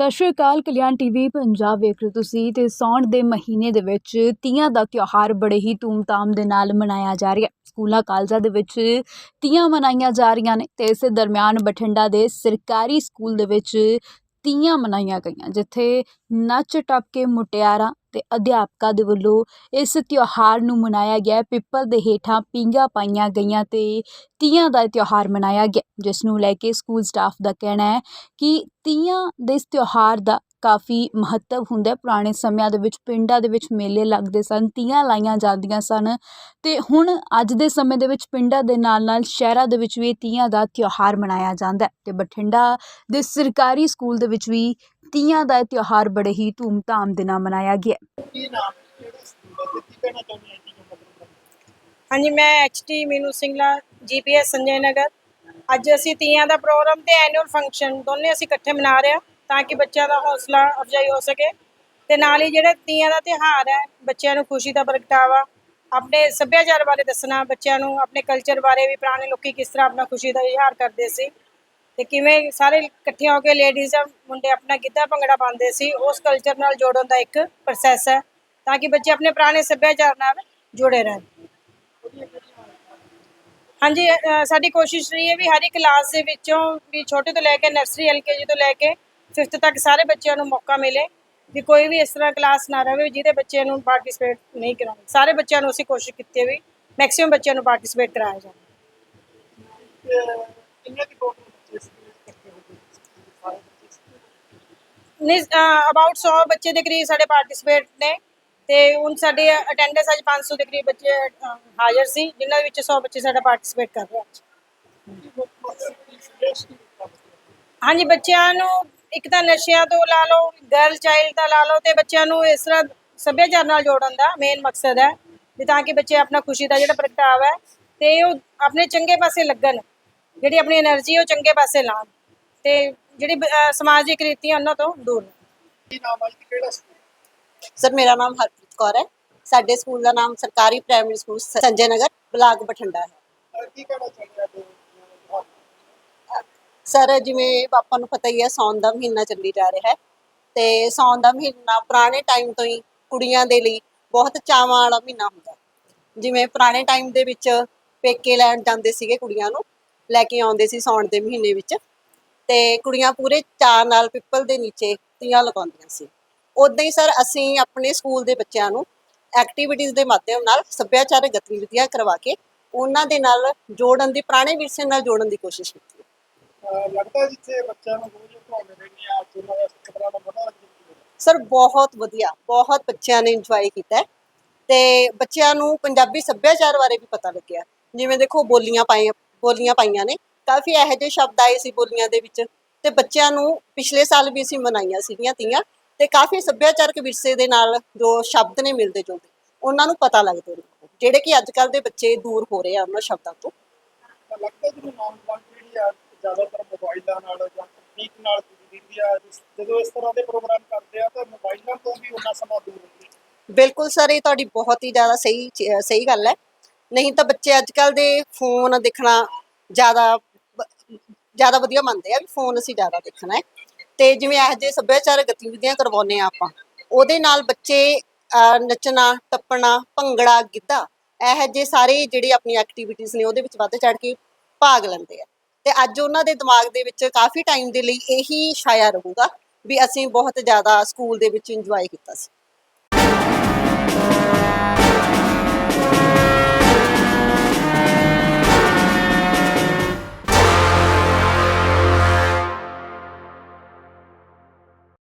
ਸਤਿ ਸ਼੍ਰੀ ਅਕਾਲ, ਕਲਿਆਣ ਟੀਵੀ ਪੰਜਾਬ ਵੇਖ ਰਹੇ ਹੋ ਤੁਸੀਂ ਤੇ ਸਾਉਣ ਦੇ ਮਹੀਨੇ ਦੇ ਵਿੱਚ ਤੀਆਂ ਦਾ ਤਿਉਹਾਰ ਬੜੇ ਹੀ ਧੂਮਧਾਮ ਦੇ ਨਾਲ ਮਨਾਇਆ ਜਾ ਰਿਹਾ ਹੈ। ਸਕੂਲਾਂ, ਕਾਲਜਾਂ ਦੇ ਵਿੱਚ ਤੀਆਂ ਮਨਾਈਆਂ ਜਾ ਰਹੀਆਂ ਨੇ ਤੇ ਇਸੇ ਦਰਮਿਆਨ ਬਠਿੰਡਾ ਦੇ ਸਰਕਾਰੀ ਸਕੂਲ ਦੇ ਵਿੱਚ ਤੀਆਂ ਮਨਾਈਆਂ ਗਈਆਂ, ਜਿੱਥੇ ਨੱਚ ਟੱਪ ਕੇ ਮੁਟਿਆਰਾਂ ਅਤੇ ਅਧਿਆਪਕਾਂ ਦੇ ਵੱਲੋਂ ਇਸ ਤਿਉਹਾਰ ਨੂੰ ਮਨਾਇਆ ਗਿਆ। ਪਿੱਪਲ ਦੇ ਹੇਠਾਂ ਪੀਂਘਾਂ ਪਾਈਆਂ ਗਈਆਂ ਅਤੇ ਤੀਆਂ ਦਾ ਤਿਉਹਾਰ ਮਨਾਇਆ ਗਿਆ, ਜਿਸ ਨੂੰ ਲੈ ਕੇ ਸਕੂਲ ਸਟਾਫ ਦਾ ਕਹਿਣਾ ਹੈ ਕਿ ਤੀਆਂ ਦੇ ਇਸ ਤਿਉਹਾਰ ਦਾ ਕਾਫੀ ਮਹੱਤਵ ਹੁੰਦਾ ਪੁਰਾਣੇ ਸਮਿਆਂ ਦੇ ਵਿੱਚ ਪਿੰਡਾਂ ਦੇ ਵਿੱਚ ਮੇਲੇ ਲੱਗਦੇ ਸਨ ਤੀਆਂ ਲਾਈਆਂ ਜਾਂਦੀਆਂ ਸਨ ਤੇ ਹੁਣ ਅੱਜ ਦੇ ਸਮੇਂ ਦੇ ਵਿੱਚ ਪਿੰਡਾਂ ਦੇ ਨਾਲ ਨਾਲ ਸ਼ਹਿਰਾਂ ਦੇ ਵਿੱਚ ਵੀ ਤੀਆਂ ਦਾ ਤਿਉਹਾਰ ਮਨਾਇਆ ਜਾਂਦਾ ਹੈ ਤੇ ਬਠਿੰਡਾ ਦੇ ਸਰਕਾਰੀ ਸਕੂਲ ਦੇ ਵਿੱਚ ਵੀ ਤੀਆਂ ਦਾ ਤਿਉਹਾਰ ਬੜੇ ਹੀ ਧੂਮਧਾਮ ਦੇ ਨਾਲ ਮਨਾਇਆ ਗਿਆ ਹਾਂਜੀ ਮੈਂ ਐਚਟੀ ਮੀਨੂ ਸਿੰਘਲਾ ਜੀਪੀਐਸ ਸੰਜੇ ਨਗਰ। ਅੱਜ ਅਸੀਂ ਤੀਆਂ ਦਾ ਪ੍ਰੋਗਰਾਮ ਤੇ ਐਨੂਅਲ ਫੰਕਸ਼ਨ ਦੋਨੇ ਅਸੀਂ ਇਕੱਠੇ ਮਨਾ ਰਹੇ ਹਾਂ। ਤਾਂ ਕਿ ਬੱਚਿਆਂ ਦਾ ਹੌਸਲਾ ਅਫਜ਼ਾਈ ਹੋ ਸਕੇ ਤੇ ਨਾਲ ਹੀ ਜਿਹੜਾ ਤੀਆਂ ਦਾ ਤਿਉਹਾਰ ਹੈ, ਬੱਚਿਆਂ ਨੂੰ ਖੁਸ਼ੀ ਦਾ ਪ੍ਰਗਟਾਵਾ, ਆਪਣੇ ਸੱਭਿਆਚਾਰ ਬਾਰੇ ਦੱਸਣਾ, ਬੱਚਿਆਂ ਨੂੰ ਆਪਣੇ ਕਲਚਰ ਬਾਰੇ ਵੀ ਪੁਰਾਣੇ ਲੋਕੀ ਕਿਸ ਤਰ੍ਹਾਂ ਆਪਣਾ ਖੁਸ਼ੀ ਦਾ ਇਜ਼ਹਾਰ ਕਰਦੇ ਸੀ ਤੇ ਕਿਵੇਂ ਸਾਰੇ ਇਕੱਠੇ ਹੋ ਕੇ ਲੇਡੀਜ਼ ਮੁੰਡੇ ਆਪਣਾ ਗਿੱਧਾ ਭੰਗੜਾ ਪਾਉਂਦੇ ਸੀ, ਉਸ ਕਲਚਰ ਨਾਲ ਜੋੜਨ ਦਾ ਇੱਕ ਪ੍ਰੋਸੈਸ ਹੈ ਤਾਂ ਕਿ ਬੱਚੇ ਆਪਣੇ ਪੁਰਾਣੇ ਸੱਭਿਆਚਾਰ ਨਾਲ ਜੁੜੇ ਰਹਿਣ। ਹਾਂਜੀ ਸਾਡੀ ਕੋਸ਼ਿਸ਼ ਰਹੀ ਹੈ ਵੀ ਹਰ ਇੱਕ ਕਲਾਸ ਦੇ ਵਿੱਚੋਂ ਵੀ ਛੋਟੇ ਤੋਂ ਲੈ ਕੇ ਨਰਸਰੀ ਐਲਕੇਜੀ ਤੋਂ ਲੈ ਕੇ 5th ਤੱਕ ਸਾਰੇ ਬੱਚਿਆਂ ਨੂੰ ਮੌਕਾ ਮਿਲੇ ਵੀ ਕੋਈ ਵੀ ਇਸ ਤਰ੍ਹਾਂ ਕਲਾਸ ਨਾ ਰਹੇ ਜਿਹਦੇ ਬੱਚਿਆਂ ਨੂੰ ਪਾਰਟਿਸਿਪੇਟ ਨਹੀਂ ਕਰਾਉਣਾ ਸਾਰੇ ਬੱਚਿਆਂ ਨੂੰ ਅਸੀਂ ਕੋਸ਼ਿਸ਼ ਕੀਤੀ ਵੀ ਮੈਕਸਿਮਮ ਬੱਚਿਆਂ ਨੂੰ ਪਾਰਟਿਸਿਪੇਟ ਕਰਾਇਆ ਜਾਵੇ ਕਿੰਨੇ ਦੀ? ਨਹੀਂ ਅਬਾਊਟ 100 ਬੱਚੇ ਦੇ ਕਰੀਬ ਸਾਡੇ ਪਾਰਟਿਸਿਪੇਟ ਨੇ ਤੇ ਹੁਣ ਸਾਡੇ ਅਟੈਂਡੈਂਸ ਅੱਜ 500 ਦੇ ਕਰੀਬ ਬੱਚੇ ਹਾਜ਼ਰ ਸੀ ਜਿਨ੍ਹਾਂ ਵਿੱਚ 100 ਬੱਚੇ ਸਾਡਾ ਪਾਰਟਿਸਿਪੇਟ ਕਰ ਰਹੇ ਅੱਜ? ਹਾਂਜੀ ਬੱਚਿਆਂ ਨੂੰ ਇੱਕ ਤਾਂ ਨਸ਼ਿਆਂ ਤੋਂ ਲਾ ਲਓ ਗਰਲ ਚਾਈਲਡ ਦਾ ਲਾ ਲਓ ਤੇ ਬੱਚਿਆਂ ਨੂੰ ਇਸ ਤਰ੍ਹਾਂ ਸੱਭਿਆਚਾਰ ਨਾਲ ਜੋੜਨ ਦਾ ਮੇਨ ਮਕਸਦ ਹੈ ਵੀ ਤਾਂ ਕਿ ਬੱਚੇ ਆਪਣਾ ਖੁਸ਼ੀ ਦਾ ਜਿਹੜਾ ਪ੍ਰਗਟਾਵਾ ਹੈ ਤੇ ਉਹ ਆਪਣੇ ਚੰਗੇ ਪਾਸੇ ਲੱਗਣ ਜਿਹੜੀ ਆਪਣੀ એનર્ਜੀ ਉਹ ਚੰਗੇ ਪਾਸੇ ਲਾਉਣ ਤੇ ਜਿਹੜੀ ਅਹ, ਸਮਾਜਿਕ ਰੀਤੀਆਂ ਉਹਨਾਂ ਤੋਂ ਦੂਰ। ਰਹਿਣ। ਸਰ ਮੇਰਾ ਨਾਮ ਹਰਪ੍ਰੀਤ ਕੌਰ ਹੈ। ਸਾਡੇ ਸਕੂਲ ਦਾ ਨਾਮ ਸਰਕਾਰੀ primary school Sanjay Nagar block Bathinda ਹੈ। ਕੀ ਕਹਿਣਾ ਚਾਹੁੰਦੇ ਆ ਸਰ, ਜਿਵੇਂ ਆਪਾਂ ਨੂੰ ਪਤਾ ਹੀ ਹੈ ਸੌਣ ਦਾ ਮਹੀਨਾ ਚੱਲੀ ਜਾ ਰਿਹਾ ਹੈ ਤੇ ਸੌਣ ਦਾ ਮਹੀਨਾ ਪੁਰਾਣੇ ਟਾਈਮ ਤੋਂ ਹੀ ਕੁੜੀਆਂ ਦੇ ਲਈ ਬਹੁਤ ਚਾਵਾਂ ਵਾਲਾ ਮਹੀਨਾ ਹੁੰਦਾ ਹੈ। ਜਿਵੇਂ ਪੁਰਾਣੇ ਟਾਈਮ ਦੇ ਵਿੱਚ ਪੇਕੇ ਲੈਣ ਜਾਂਦੇ ਸੀਗੇ ਕੁੜੀਆਂ ਨੂੰ, ਲੈ ਕੇ ਆਉਂਦੇ ਸੀ ਸੌਣ ਦੇ ਮਹੀਨੇ ਵਿੱਚ ਤੇ ਕੁੜੀਆਂ ਪੂਰੇ ਚਾਅ ਨਾਲ ਪਿੱਪਲ ਦੇ ਨੀਚੇ ਤੀਆਂ ਲਗਾਉਂਦੀਆਂ ਸੀ ਉਦਾਂ ਹੀ ਸਰ, ਅਸੀਂ ਆਪਣੇ ਸਕੂਲ ਦੇ ਬੱਚਿਆਂ ਨੂੰ ਐਕਟੀਵਿਟੀਜ਼ ਦੇ ਮਾਧਿਅਮ ਨਾਲ ਸੱਭਿਆਚਾਰਕ ਗਤੀਵਿਧੀਆਂ ਕਰਵਾ ਕੇ ਉਹਨਾਂ ਦੇ ਨਾਲ ਜੋੜਨ ਦੀ, ਪੁਰਾਣੇ ਵਿਰਸੇ ਨਾਲ ਜੋੜਨ ਦੀ ਕੋਸ਼ਿਸ਼ ਕੀਤੀ ਲੱਗਦਾ ਜਿੱਥੇ ਬੱਚਿਆਂ ਨੂੰ ਰੋਜ਼ ਪੜਾਉਂਦੇ ਰਹਿੰਦੇ ਆ ਅੱਜ ਉਹਨਾਂ ਦਾ ਖਬਰਾਂ ਦਾ ਪਤਾ ਲੱਗ ਜਾਂਦਾ ਸਰ ਬਹੁਤ ਵਧੀਆ ਬਹੁਤ ਬੱਚਿਆਂ ਨੇ ਇੰਜੋਏ ਕੀਤਾ ਤੇ ਬੱਚਿਆਂ ਨੂੰ ਪੰਜਾਬੀ ਸੱਭਿਆਚਾਰ ਬਾਰੇ ਵੀ ਪਤਾ ਲੱਗਿਆ। ਜਿਵੇਂ ਦੇਖੋ ਬੋਲੀਆਂ ਪਾਈਆਂ ਬੋਲੀਆਂ ਪਾਈਆਂ ਨੇ। ਕਾਫੀ ਇਹੋ ਜਿਹੇ ਸ਼ਬਦ ਆਏ ਸੀ ਬੋਲੀਆਂ ਦੇ ਵਿੱਚ। ਤੇ ਬੱਚਿਆਂ ਨੂੰ ਪਿਛਲੇ ਸਾਲ ਵੀ ਅਸੀਂ ਮਨਾਈਆਂ ਸੀਗੀਆਂ ਤੀਆਂ। ਤੇ ਕਾਫੀ ਸੱਭਿਆਚਾਰਕ ਵਿਰਸੇ ਦੇ ਨਾਲ ਜੋ ਸ਼ਬਦ ਨੇ ਮਿਲਦੇ ਜੁਲਦੇ ਉਹਨਾਂ ਨੂੰ ਪਤਾ ਲੱਗਦੇ ਨੇ। ਜਿਹੜੇ ਕਿ ਅੱਜ ਕੱਲ ਦੇ ਬੱਚੇ ਦੂਰ ਹੋ ਰਹੇ ਆ ਉਹਨਾਂ ਸ਼ਬਦਾਂ ਤੋਂ। ਤਾਂ ਲੱਗਦਾ ਜਿਵੇਂ ਨੌਜਵਾਨ ਪੀੜ੍ਹੀ ਆ ਜ਼ਿਆਦਾਤਰ ਮੋਬਾਈਲਾਂ ਨਾਲ ਜਾਂ ਤਕਨੀਕ ਨਾਲ ਜੁੜੀ ਰਹਿੰਦੀ ਆ। ਜਦੋਂ ਇਸ ਤਰ੍ਹਾਂ ਦੇ ਪ੍ਰੋਗਰਾਮ ਕਰਦੇ ਆ, ਤਾਂ ਮੋਬਾਈਲਾਂ ਤੋਂ ਵੀ ਉਹਨਾਂ ਸਮਾਂ ਦੂਰ ਹੁੰਦੇ ਬਿਲਕੁਲ ਸਰ, ਇਹ ਤੁਹਾਡੀ ਬਹੁਤ ਹੀ ਜ਼ਿਆਦਾ ਸਹੀ ਸਹੀ ਗੱਲ ਹੈ। ਨਹੀਂ ਤਾਂ ਬੱਚੇ ਅੱਜ ਕੱਲ ਦੇ ਫੋਨ ਦੇਖਣਾ ਜ਼ਿਆਦਾ ਜ਼ਿਆਦਾ ਵਧੀਆ ਮੰਨਦੇ ਆ ਵੀ ਫੋਨ ਅਸੀਂ ਜ਼ਿਆਦਾ ਦੇਖਣਾ ਹੈ। ਤੇ ਜਿਵੇਂ ਇਹੋ ਜਿਹੇ ਸੱਭਿਆਚਾਰਕ ਗਤੀਵਿਧੀਆਂ ਕਰਵਾਉਂਦੇ ਆ ਆਪਾਂ, ਉਹਦੇ ਨਾਲ ਬੱਚੇ ਨੱਚਣਾ, ਟੱਪਣਾ, ਭੰਗੜਾ, ਗਿੱਧਾ, ਇਹੋ ਜਿਹੇ ਸਾਰੇ ਜਿਹੜੇ ਆਪਣੀ ਐਕਟੀਵਿਟੀਜ਼ ਨੇ ਉਹਦੇ ਵਿੱਚ ਵੱਧ ਚੜ ਕੇ ਭਾਗ ਲੈਂਦੇ ਆ। ਤੇ ਅੱਜ ਉਹਨਾਂ ਦੇ ਦਿਮਾਗ ਦੇ ਵਿੱਚ ਕਾਫੀ ਟਾਈਮ ਦੇ ਲਈ ਇਹੀ ਛਾਇਆ ਰਹੂਗਾ ਵੀ ਅਸੀਂ ਬਹੁਤ ਜ਼ਿਆਦਾ ਸਕੂਲ ਦੇ ਵਿੱਚ ਇੰਜੋਏ ਕੀਤਾ ਸੀ।